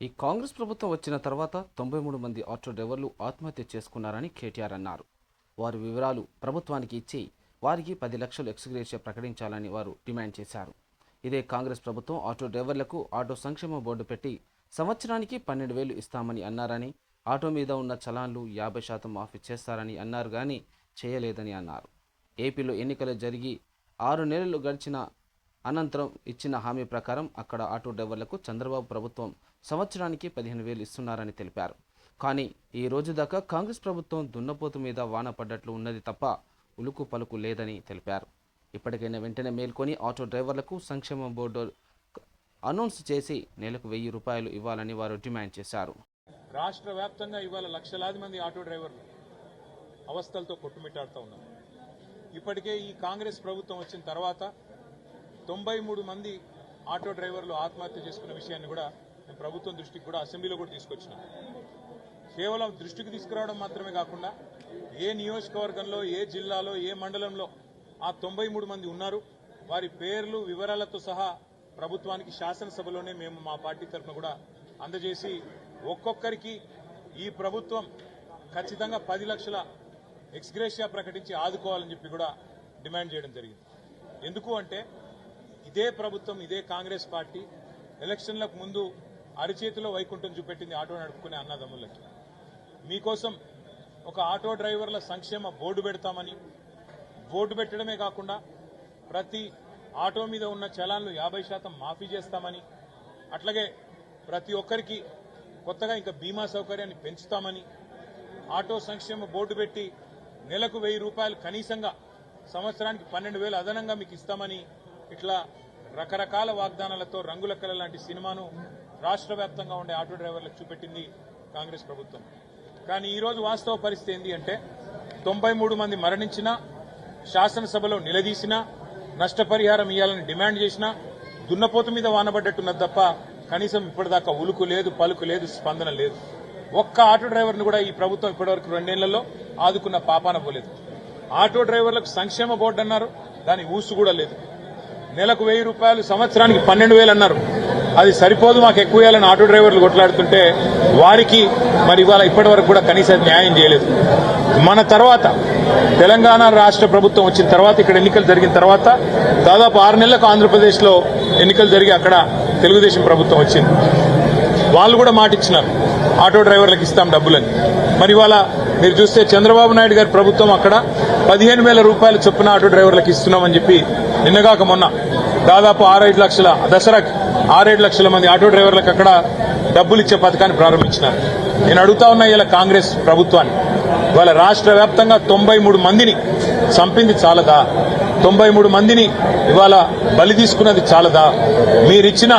ఈ కాంగ్రెస్ ప్రభుత్వం వచ్చిన తర్వాత తొంభై మూడు మంది ఆటో డ్రైవర్లు ఆత్మహత్య చేసుకున్నారని కేటీఆర్ అన్నారు. వారి వివరాలు ప్రభుత్వానికి ఇచ్చి వారికి పది లక్షలు ఎక్స్గ్రేషియా ప్రకటించాలని వారు డిమాండ్ చేశారు. ఇదే కాంగ్రెస్ ప్రభుత్వం ఆటో డ్రైవర్లకు ఆటో సంక్షేమ బోర్డు పెట్టి సంవత్సరానికి పన్నెండు వేలు ఇస్తామని అన్నారని ఆటో మీద ఉన్న చలాన్లు యాభై శాతం మాఫీ చేస్తారని అన్నారు కానీ చేయలేదని అన్నారు. ఏపీలో ఎన్నికలు జరిగి ఆరు నెలలు గడిచిన అనంతరం ఇచ్చిన హామీ ప్రకారం అక్కడ ఆటో డ్రైవర్లకు చంద్రబాబు ప్రభుత్వం సంవత్సరానికి పదిహేను వేలు ఇస్తున్నారని తెలిపారు. కానీ ఈ రోజు దాకా కాంగ్రెస్ ప్రభుత్వం దున్నపోతు మీద వాన పడ్డట్లు ఉన్నది తప్ప ఉలుకు పలుకు లేదని తెలిపారు. ఇప్పటికైనా వెంటనే మేల్కొని ఆటో డ్రైవర్లకు సంక్షేమ బోర్డు అనౌన్స్ చేసి నెలకు వెయ్యి రూపాయలు ఇవ్వాలని వారు డిమాండ్ చేశారు. రాష్ట్ర వ్యాప్తంగా ఇవాళ లక్షలాది మంది ఆటో డ్రైవర్లు అవస్థలతో కొట్టుమిట్టాడుతూ ఉన్నారు. ఇప్పటికే ఈ కాంగ్రెస్ ప్రభుత్వం వచ్చిన తర్వాత తొంభై మూడు మంది ఆటో డ్రైవర్లు ఆత్మహత్య చేసుకున్న విషయాన్ని కూడా మేము ప్రభుత్వం దృష్టికి కూడా అసెంబ్లీలో కూడా తీసుకొచ్చినాం. కేవలం దృష్టికి తీసుకురావడం మాత్రమే కాకుండా ఏ నియోజకవర్గంలో ఏ జిల్లాలో ఏ మండలంలో ఆ తొంభై మూడు మంది ఉన్నారు వారి పేర్లు వివరాలతో సహా ప్రభుత్వానికి శాసనసభలోనే మేము మా పార్టీ తరఫున కూడా అందజేసి ఒక్కొక్కరికి ఈ ప్రభుత్వం ఖచ్చితంగా పది లక్షల ఎక్స్గ్రేషియా ప్రకటించి ఆదుకోవాలని చెప్పి కూడా డిమాండ్ చేయడం జరిగింది. ఎందుకు అంటే ఇదే ప్రభుత్వం ఇదే కాంగ్రెస్ పార్టీ ఎలక్షన్లకు ముందు అరిచేతిలో వైకుంఠం చూపెట్టింది ఆటో నడుపుకునే అన్నదమ్ములకి. మీకోసం ఒక ఆటో డ్రైవర్ల సంక్షేమ బోర్డు పెడతామని. బోర్డు పెట్టడమే కాకుండా ప్రతి ఆటో మీద ఉన్న చలాన్లు యాభై శాతం మాఫీ చేస్తామని. అట్లాగే ప్రతి ఒక్కరికి కొత్తగా ఇంకా బీమా సౌకర్యాన్ని పెంచుతామని. ఆటో సంక్షేమ బోర్డు పెట్టి నెలకు వెయ్యి రూపాయలు కనీసంగా సంవత్సరానికి పన్నెండు వేలు అదనంగా మీకు ఇస్తామని ఇట్లా రకరకాల వాగ్దానాలతో రంగుల కళ లాంటి సినిమాను రాష్ట్ర వ్యాప్తంగా ఉండే ఆటో డ్రైవర్లకు చూపెట్టింది కాంగ్రెస్ ప్రభుత్వం. కానీ ఈరోజు వాస్తవ పరిస్థితి ఏంటి అంటే తొంభై మూడు మంది మరణించినా శాసనసభలో నిలదీసినా నష్టపరిహారం ఇవ్వాలని డిమాండ్ చేసినా దున్నపోతు మీద వానబడ్డట్టున్నది తప్ప కనీసం ఇప్పటిదాకా ఉలుకు లేదు పలుకు లేదు స్పందన లేదు. ఒక్క ఆటో డ్రైవర్ను కూడా ఈ ప్రభుత్వం ఇప్పటివరకు రెండేళ్ళలో ఆదుకున్న పాపాన పోలేదు. ఆటో డ్రైవర్లకు సంక్షేమ బోర్డు అన్నారు దాని ఊసు కూడా లేదు. నెలకు వెయ్యి రూపాయలు సంవత్సరానికి పన్నెండు వేలు అన్నారు. అది సరిపోదు మాకు ఎక్కువ వేయాలని ఆటో డ్రైవర్లు కొట్లాడుతుంటే వారికి మరి ఇవాళ ఇప్పటి వరకు కూడా కనీసం న్యాయం చేయలేదు. మన తర్వాత తెలంగాణ రాష్ట్ర ప్రభుత్వం వచ్చిన తర్వాత ఇక్కడ ఎన్నికలు జరిగిన తర్వాత దాదాపు ఆరు నెలలకు ఆంధ్రప్రదేశ్లో ఎన్నికలు జరిగి అక్కడ తెలుగుదేశం ప్రభుత్వం వచ్చింది. వాళ్ళు కూడా మాట ఇచ్చినారు ఆటో డ్రైవర్లకు ఇస్తాం డబ్బులని. మరి ఇవాళ మీరు చూస్తే చంద్రబాబు నాయుడు గారి ప్రభుత్వం అక్కడ పదిహేను వేల రూపాయలు చొప్పున ఆటో డ్రైవర్లకు ఇస్తున్నామని చెప్పి నిన్నగాక మొన్న దాదాపు ఆరేడు లక్షల దసరాకి ఆరేడు లక్షల మంది ఆటో డ్రైవర్లకు అక్కడ డబ్బులు ఇచ్చే పథకాన్ని ప్రారంభించినారు. నేను అడుగుతా ఉన్నా ఇలా కాంగ్రెస్ ప్రభుత్వాన్ని. ఇవాళ రాష్ట్ర వ్యాప్తంగా తొంభై మూడు మందిని చంపింది చాలదా? తొంభై మూడు మందిని ఇవాళ బలి తీసుకున్నది చాలదా? మీరిచ్చిన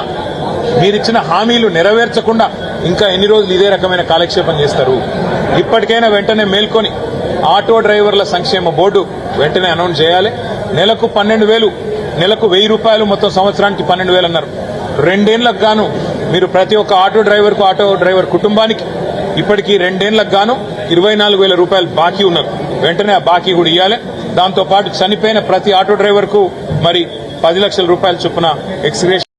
మీరిచ్చిన హామీలు నెరవేర్చకుండా ఇంకా ఎన్ని రోజులు ఇదే రకమైన కాలక్షేపం చేస్తారు? ఇప్పటికైనా వెంటనే మేల్కొని ఆటో డ్రైవర్ల సంక్షేమ బోర్డు వెంటనే అనౌన్స్ చేయాలి. నెలకు పన్నెండు వేలు నెలకు వెయ్యి రూపాయలు మొత్తం సంవత్సరానికి పన్నెండు వేలు అన్నారు. రెండేళ్ళకు గాను మీరు ప్రతి ఒక్క ఆటో డ్రైవర్కు ఆటో డ్రైవర్ కుటుంబానికి ఇప్పటికీ రెండేళ్ళకు గాను ఇరవై నాలుగు వేల రూపాయలు బాకీ ఉన్నారు. వెంటనే ఆ బాకీ కూడా ఇవ్వాలి దాంతో పాటు చనిపోయిన ప్రతి ఆటో డ్రైవర్కు మరి పది లక్షల రూపాయల చొప్పున ఎక్స్గ్రేషన్